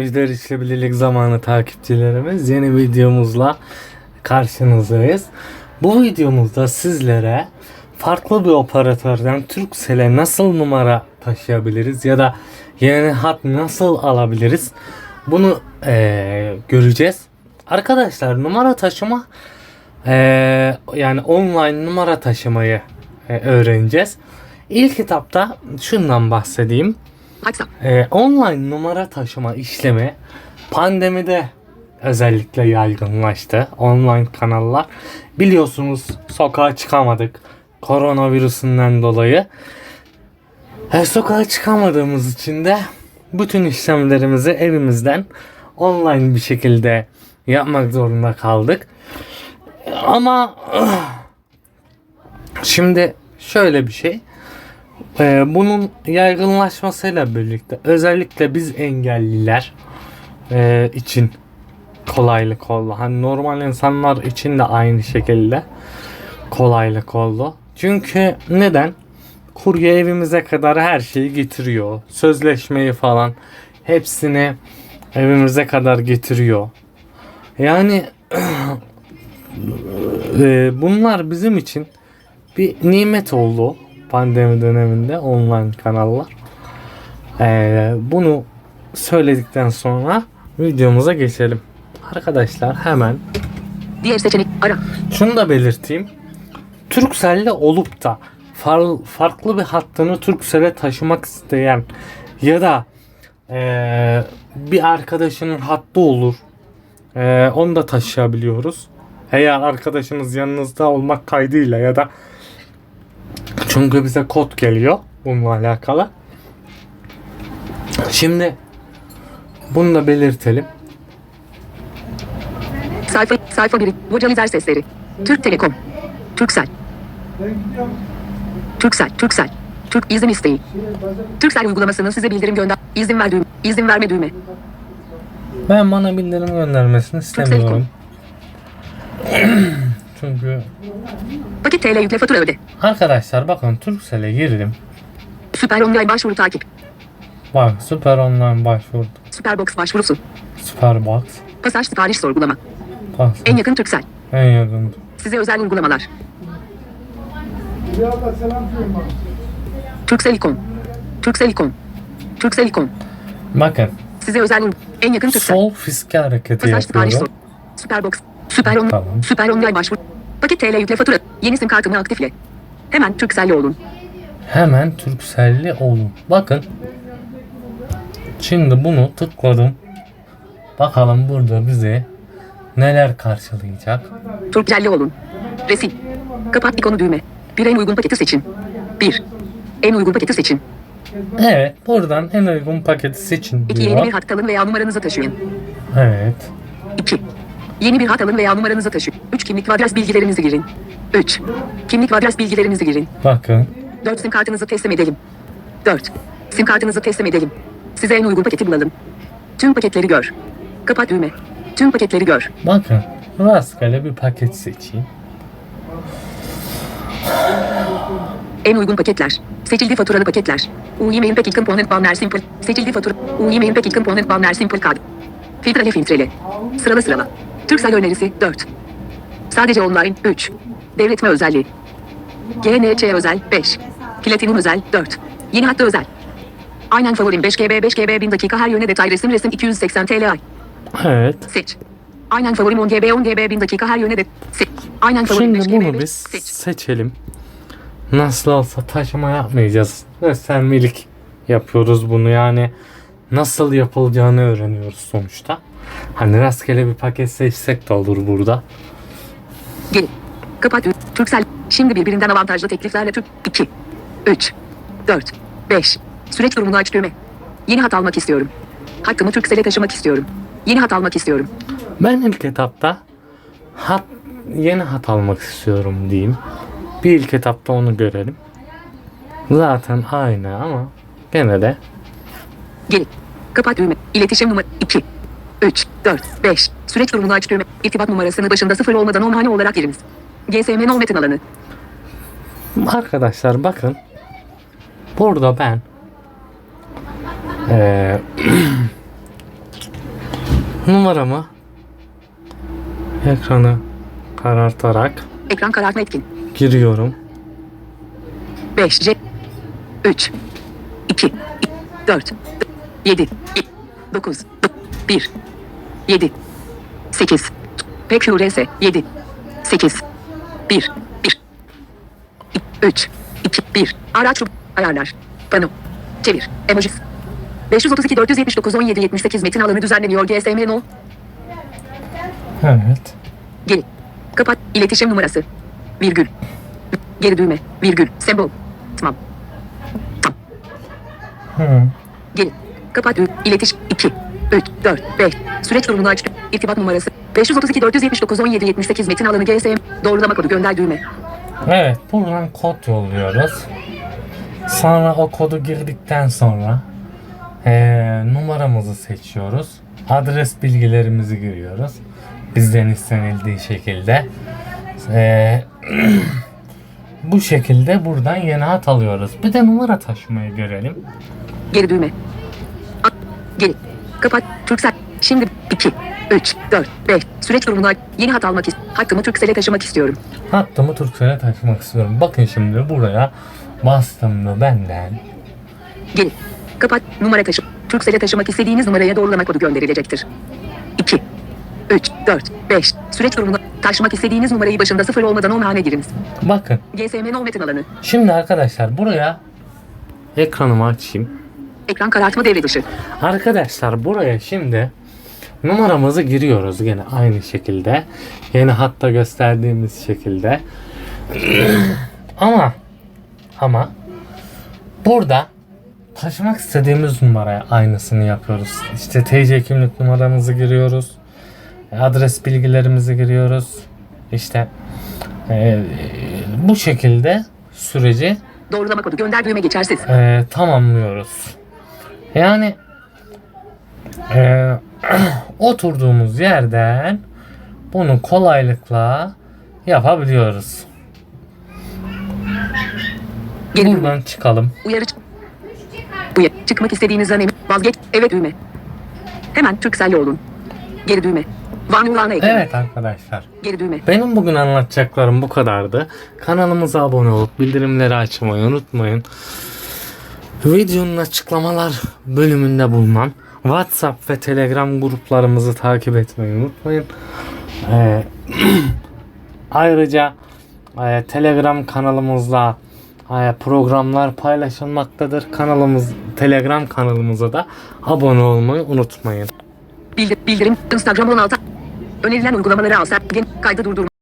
Ejder İşlebilirlik zamanı takipçilerimiz yeni videomuzla karşınızdayız. Bu videomuzda sizlere farklı bir operatörden Turkcell'e nasıl numara taşıyabiliriz ya da yeni hat nasıl alabiliriz bunu eee, göreceğiz. Arkadaşlar numara taşıma eee, yani online numara taşımayı e, öğreneceğiz. İlk etapta şundan bahsedeyim. Ee, online numara taşıma işlemi pandemide özellikle yaygınlaştı. Online kanallar. Biliyorsunuz sokağa çıkamadık. Koronavirüsünden dolayı. E, sokağa çıkamadığımız için de bütün işlemlerimizi evimizden online bir şekilde yapmak zorunda kaldık. Ama şimdi şöyle bir şey. Ee, bunun yaygınlaşmasıyla birlikte özellikle biz engelliler e, için kolaylık oldu. Hani normal insanlar için de aynı şekilde kolaylık oldu. Çünkü neden? Kurye evimize kadar her şeyi getiriyor. Sözleşmeyi falan hepsini evimize kadar getiriyor. Yani e, bunlar bizim için bir nimet oldu pandemi döneminde online kanallar. Ee, bunu söyledikten sonra videomuza geçelim. Arkadaşlar hemen diğer seçenek, ara, şunu da belirteyim. Turkcell'de olup da far- farklı bir hattını Turkcell'e taşımak isteyen ya da ee, bir arkadaşının hattı olur. Ee, onu da taşıyabiliyoruz. Eğer arkadaşınız yanınızda olmak kaydıyla ya da çünkü bize kod geliyor bununla alakalı. Şimdi bunu da belirtelim. sayfa, sayfa 1, vocalizer sesleri, Türk Telekom, Türksel, Türksel, Türksel, Türk izin isteği, Türksel uygulamasının size bildirim gönder, izin ver düğme, izin verme düğme, Ben bana bildirim göndermesini istemiyorum. Çünkü paket TL yükle fatura öde, arkadaşlar bakın Turkcell'e girdim. süper online başvuru takip, Bak süper online başvurdu. Superbox başvurusu, Superbox. pasaj sipariş sorgulama, Bak en yakın Türksel, en yakın. size özel uygulamalar, Türkselikom, Türkselikom, Türkselikom, Bakın size özel en yakın Türksel. sol fiske hareketi Pasaj sipariş sor. yapıyorum. Superbox. Süper on. Tamam. Süper online başvur. Paket TL yükle fatura. Yeni sim kartını aktifle. Hemen Türkcell'li olun. Hemen Turkcell'li olun. Bakın. Şimdi bunu tıkladım. Bakalım burada bize neler karşılayacak. Türkcell'li olun. Resim. Kapat ikonu düğme. Bir en uygun paketi seçin. 1. En uygun paketi seçin. Evet buradan en uygun paketi seçin 2. Yeni bir diyor. hat veya numaranızı taşıyın. Evet. 2. Yeni bir hat alın veya numaranızı taşıyın. 3. Kimlik ve adres bilgilerinizi girin. 3. Kimlik ve adres bilgilerinizi girin. Bakın 4. Sim kartınızı teslim edelim. 4. Sim kartınızı teslim edelim. Size en uygun paketi bulalım. Tüm paketleri gör. Kapat düğme. Tüm paketleri gör. bakın rastgele bir paket seçeyim. En uygun paketler. Seçildi faturalı paketler. U-Email Package Component Banner Simple. Seçildi fatura. U-Email Package Component Banner Simple Card. Filtrele filtrele. Sıralı sırala. Türksel önerisi 4. Sadece online 3. Devletme özelliği. GNC özel 5. Platinum özel 4. Yeni hatta özel. Aynen favorim 5 GB 5 GB 1000 dakika her yöne detay resim resim 280 TL ay. Evet. Seç. Aynen favorim 10 GB 10 GB 1000 dakika her yöne de seç. Aynen favorim 5 Şimdi GB bunu 5 biz seç. seçelim. Nasıl olsa taşıma yapmayacağız. Göstermelik yapıyoruz bunu yani. Nasıl yapılacağını öğreniyoruz sonuçta. Hani rastgele bir paket seçsek de olur burada. Gelin. Kapat. Türksel. Şimdi birbirinden avantajlı tekliflerle Türk 2, 3, 4, 5. Süreç durumunu aç düğme. Yeni hat almak istiyorum. Hakkımı Türksel'e taşımak istiyorum. Yeni hat almak istiyorum. Ben ilk etapta hat yeni hat almak istiyorum diyeyim. Bir ilk etapta onu görelim. Zaten aynı ama gene de Gelin. Kapat düğme. İletişim numara 2, 3, 4, 5. Süreç durumunu aç düğme. İrtibat numarasını başında sıfır olmadan online olarak giriniz. GSM no metin alanı. Arkadaşlar bakın. Burada ben eee numaramı ekranı karartarak Ekran karartma etkin. giriyorum. 5 C 3 2 4 7 9 1 7 8 PQRS 7 8 1 1 3 2 1 Araç ayarlar. Pano. Çevir. Emojis. 532 479 17 78 metin alanı düzenleniyor. GSM no. Evet. Geri. Kapat. İletişim numarası. Virgül. Geri düğme. Virgül. Sembol. Tamam. Tamam. Hı. Geri. Kapat. Ü- İletiş 2, 3, 4, 5. Süreç durumunu aç. İrtibat numarası. 532 479 17 78 metin alanı GSM. Doğrulama kodu gönder düğme. Evet, buradan kod yolluyoruz. Sonra o kodu girdikten sonra eee, numaramızı seçiyoruz. Adres bilgilerimizi giriyoruz. Bizden istenildiği şekilde. Eee, bu şekilde buradan yeni hat alıyoruz. Bir de numara taşımayı görelim. Geri düğme. Geri. Kapat. Türksel. Şimdi 2, 3, 4, 5. Süreç durumunu aç. Yeni hat almak ist. Hakkımı Türksel'e taşımak istiyorum. Hattımı Turkcell'e taşımak istiyorum. Bakın şimdi buraya bastığımda benden Geri. Kapat. Numara taşı. Türksel'e taşımak istediğiniz numaraya doğrulama kodu gönderilecektir. 2, 3, 4, 5. Süreç durumunu taşımak istediğiniz numarayı başında sıfır olmadan on hane giriniz. bakın GSM no metin alanı. Şimdi arkadaşlar buraya ekranımı açayım. Ekran karartma devre dışı. Arkadaşlar buraya şimdi numaramızı giriyoruz gene aynı şekilde. Yeni hatta gösterdiğimiz şekilde. ama ama burada taşımak istediğimiz numaraya aynısını yapıyoruz. İşte TC kimlik numaramızı giriyoruz. Adres bilgilerimizi giriyoruz. İşte eee, bu şekilde süreci Doğrulama kodu gönder düğme geçersiz. e, tamamlıyoruz. Yani e, oturduğumuz yerden bunu kolaylıkla yapabiliyoruz. Geri düğme. Buradan çıkalım. Uyarı. Uyarı. Çıkmak istediğiniz an emin. Vazgeç. Evet düğme. Hemen Türksel olun. Geri düğme. Van Ulana. Evet arkadaşlar. Geri düğme. Benim bugün anlatacaklarım bu kadardı. Kanalımıza abone olup bildirimleri açmayı unutmayın. Videonun açıklamalar bölümünde bulunan WhatsApp ve Telegram gruplarımızı takip etmeyi unutmayın. Ee, ayrıca e, Telegram kanalımızda e, programlar paylaşılmaktadır. Kanalımız Telegram kanalımıza da abone olmayı unutmayın. Bildir, bildirim. Instagram 16. Önerilen uygulamaları al. Sen kaydı durdurma.